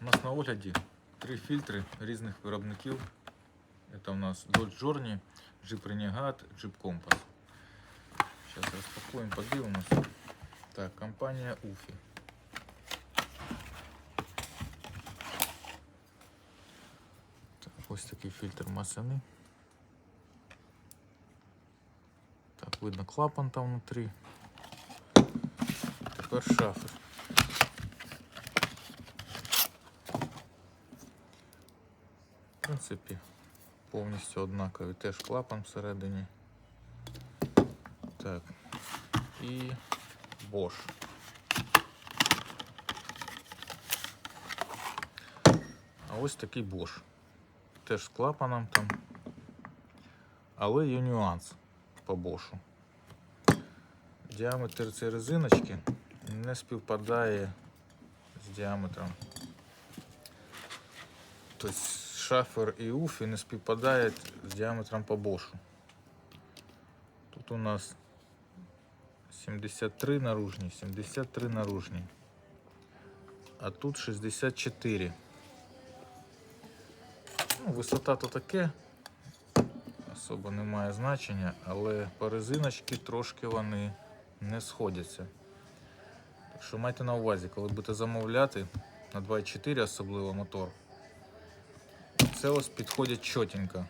У нас на огляді три фільтри різних виробників. Це у нас Dodge Journey, Jeep Renegade, Jeep Compass. Зараз розпакуємо, подивимося. Так, компанія UFI. Так, ось такий фільтр масляний. Так, видно клапан там внутрі. Тепер шафер. В принципі, повністю однаковий. Теж клапан всередині. Так. І Bosch. А ось такий Bosch. Теж з клапаном там. Але є нюанс по Бошу. Діаметр цієї резиночки не співпадає з діаметром. Тобто шафер і уфі не співпадають з діаметром по бошу. Тут у нас 73 наружні, 73 наружні. А тут 64. Ну, висота то таке, особо не має значення, але по резиночці трошки вони не сходяться. Так що майте на увазі, коли будете замовляти на 2.4 особливо мотор, це ось підходять чотенько.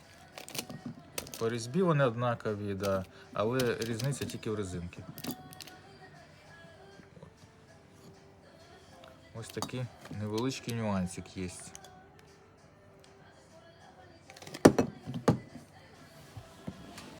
По різьбі вони однакові, да, але різниця тільки в резинці. Ось такий невеличкий нюансик є.